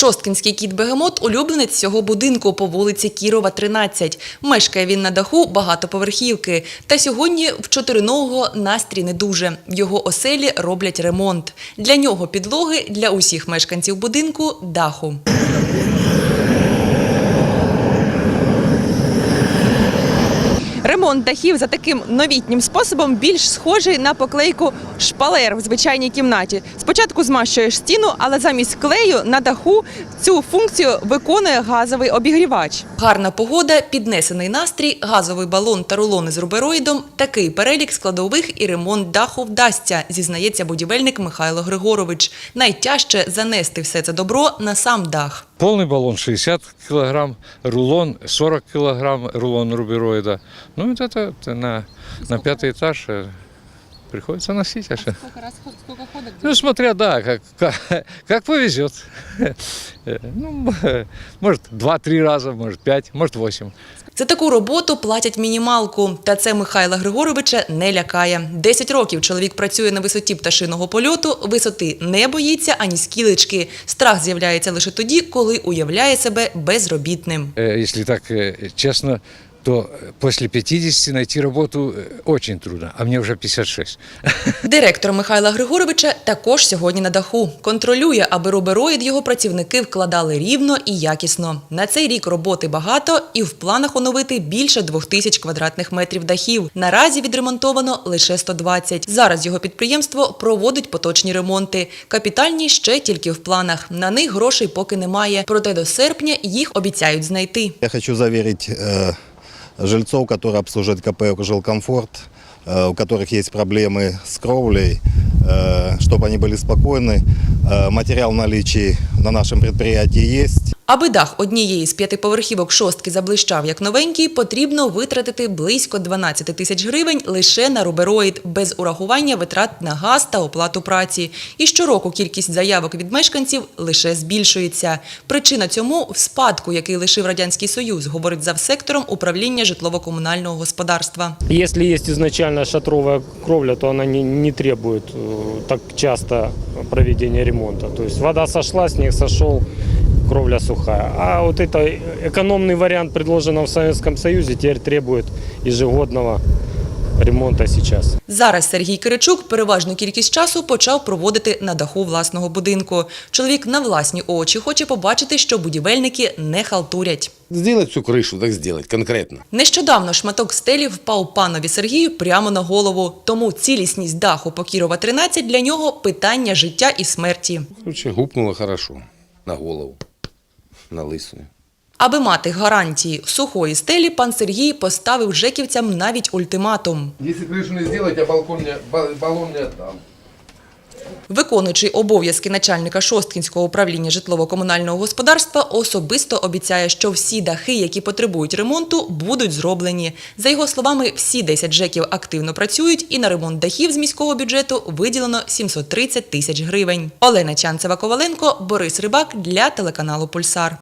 Шосткинський кіт Бегемот – улюбленець цього будинку по вулиці Кірова, 13. Мешкає він на даху багатоповерхівки. Та сьогодні в чотириногого настрій не дуже. В його оселі роблять ремонт. Для нього підлоги, для усіх мешканців будинку – даху. Ремонт дахів за таким новітнім способом більш схожий на поклейку шпалер в звичайній кімнаті. Спочатку змащуєш стіну, але замість клею на даху цю функцію виконує газовий обігрівач. Гарна погода, піднесений настрій, газовий балон та рулони з рубероїдом. Такий перелік складових і ремонт даху вдасться, зізнається будівельник Михайло Григорович. Найтяжче занести все це добро на сам дах. Полный баллон 60 килограмм, рулон 40 килограмм, рулон рубероида. Ну, вот это, это на, на пятый этаж э, приходится носить. а что? Сколько раз, сколько ходок? Ну, смотря, да, как, как, как повезет. Э, Ну, может, 2-3 раза, может, 5, может, 8. За таку роботу платять мінімалку. Та це Михайла Григоровича не лякає. Десять років чоловік працює на висоті пташиного польоту, висоти не боїться ані скілечки. Страх з'являється лише тоді, коли уявляє себе безробітним. Э, Если так э, честно, то э, после 50 найти работу э, очень трудно, а мне уже 56. Директор Михайла Григоровича також сьогодні на даху. Контролює, аби рубероїд його працівники вкладали рівно і якісно. На цей рік роботи багато і в планах оновити більше двох тисяч квадратних метрів дахів. Наразі відремонтовано лише 120. Зараз його підприємство проводить поточні ремонти. Капітальні ще тільки в планах. На них грошей поки немає. Проте до серпня їх обіцяють знайти. Я хочу заверить э, жильцов, которые обслуживают КП «Жилкомфорт», э, у которых есть проблемы с кровлей, э, чтобы они были спокойны. Э, материал в наличии на нашем предприятии есть. Аби дах однієї з п'ятиповерхівок шостки заблищав як новенький, потрібно витратити близько 12 тисяч гривень лише на рубероїд, без урахування витрат на газ та оплату праці. І щороку кількість заявок від мешканців лише збільшується. Причина цьому в спадку, який лишив Радянський Союз, говорить завсектором управління житлово-комунального господарства. Если есть изначально шатровая кровля, то она не, требует э, так часто проведения ремонта. То есть вода сошла, снег сошел, кровля сухая. А вот это экономный вариант, предложенный в Советском Союзе, теперь требует ежегодного ремонта сейчас. Зараз Сергій Киричук переважну кількість часу почав проводити на даху власного будинку. Чоловік на власні очі хоче побачити, що будівельники не халтурять. Сделать всю крышу, так сделать, конкретно. Нещодавно шматок стелі впав панові Сергію прямо на голову. Тому цілісність даху Покірова 13 для нього питання життя і смерті. Короче, гупнуло хорошо на голову, на лисою. Аби мати гарантії сухої стелі, пан Сергій поставив жеківцям навіть ультиматум. Якщо кришу не зробити, я балкон не, ба- не отдам. Виконуючий обов'язки начальника Шосткінського управління житлово-комунального господарства особисто обіцяє, що всі дахи, які потребують ремонту, будуть зроблені. За його словами, всі 10 жеків активно працюють, і на ремонт дахів з міського бюджету виділено 730 тисяч гривень. Олена Чанцева-Коваленко, Борис Рибак для телеканалу Пульсар.